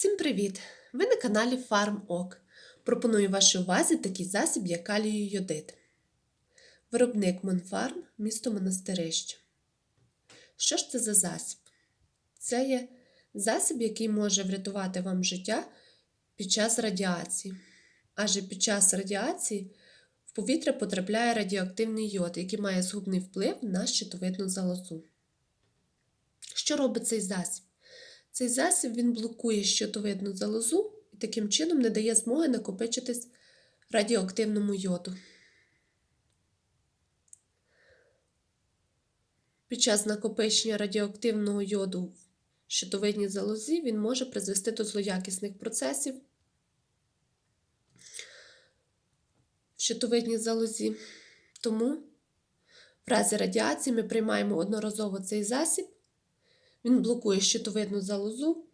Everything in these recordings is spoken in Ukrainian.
Всім привіт! Ви на каналі FarmOk. Пропоную вашій увазі такий засіб, як калію йодид. Виробник Монфарм, місто Монастирище. Що ж це за засіб? Це є засіб, який може врятувати вам життя під час радіації. Адже під час радіації в повітря потрапляє радіоактивний йод, який має згубний вплив на щитовидну залозу. Що робить цей засіб? Цей засіб він блокує щитовидну залозу і таким чином не дає змоги накопичитись радіоактивному йоду. Під час накопичення радіоактивного йоду в щитовидній залозі він може призвести до злоякісних процесів в щитовидній залозі. Тому в разі радіації ми приймаємо одноразово цей засіб. Він блокує щитовидну залозу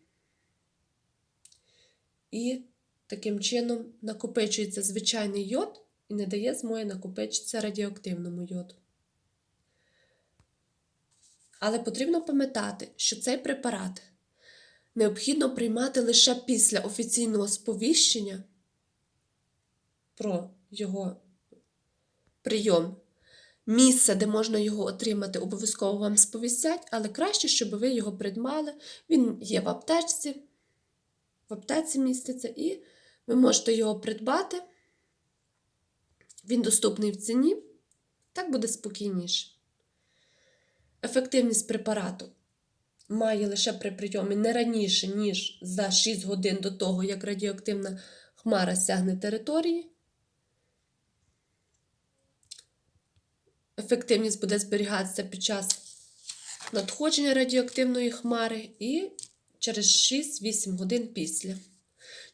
і таким чином накопичується звичайний йод і не дає змоги накопичитися радіоактивному йоду. Але потрібно пам'ятати, що цей препарат необхідно приймати лише після офіційного сповіщення про його прийом. Місце, де можна його отримати, обов'язково вам сповістять, але краще, щоб ви його придбали. Він є в аптечці, в аптеці міститься, і ви можете його придбати. Він доступний в ціні, так буде спокійніше. Ефективність препарату має лише при прийомі не раніше, ніж за 6 годин до того, як радіоактивна хмара сягне території. Ефективність буде зберігатися під час надходження радіоактивної хмари і через 6-8 годин після.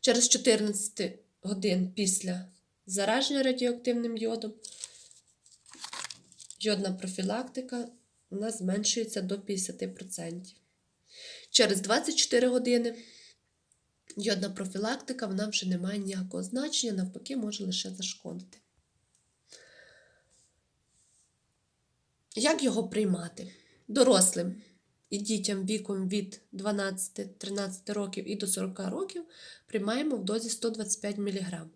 Через 14 годин після зараження радіоактивним йодом йодна профілактика нас зменшується до 50%. Через 24 години йодна профілактика вона вже не має ніякого значення, навпаки, може лише зашкодити. Як його приймати? Дорослим і дітям віком від 12-13 років і до 40 років приймаємо в дозі 125 мг.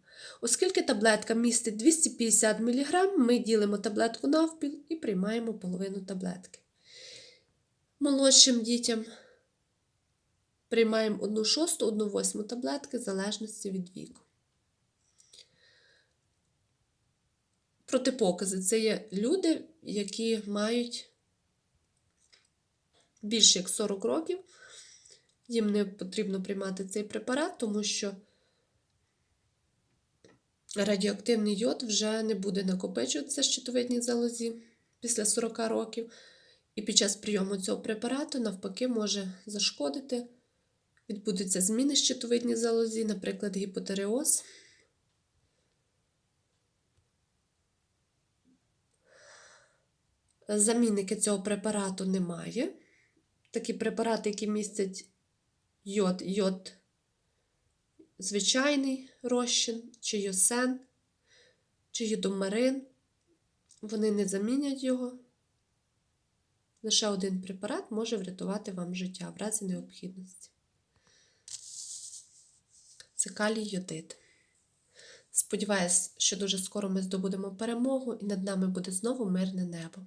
Оскільки таблетка містить 250 мг, ми ділимо таблетку навпіл і приймаємо половину таблетки. Молодшим дітям приймаємо 1 шосту, 1 восьму таблетки в залежності від віку. Протипокази це є люди, які мають більше як 40 років. Їм не потрібно приймати цей препарат, тому що радіоактивний йод вже не буде накопичуватися в щитовидній залозі після 40 років. І під час прийому цього препарату, навпаки, може зашкодити. Відбудуться зміни щитовидній залозі, наприклад, гіпотереоз. Замінники цього препарату немає. Такі препарати, які містять йод, йод звичайний розчин, чи йосен, чи йодомарин, вони не замінять його. Лише один препарат може врятувати вам життя в разі необхідності. Це калій йодид. Сподіваюсь, що дуже скоро ми здобудемо перемогу і над нами буде знову мирне небо.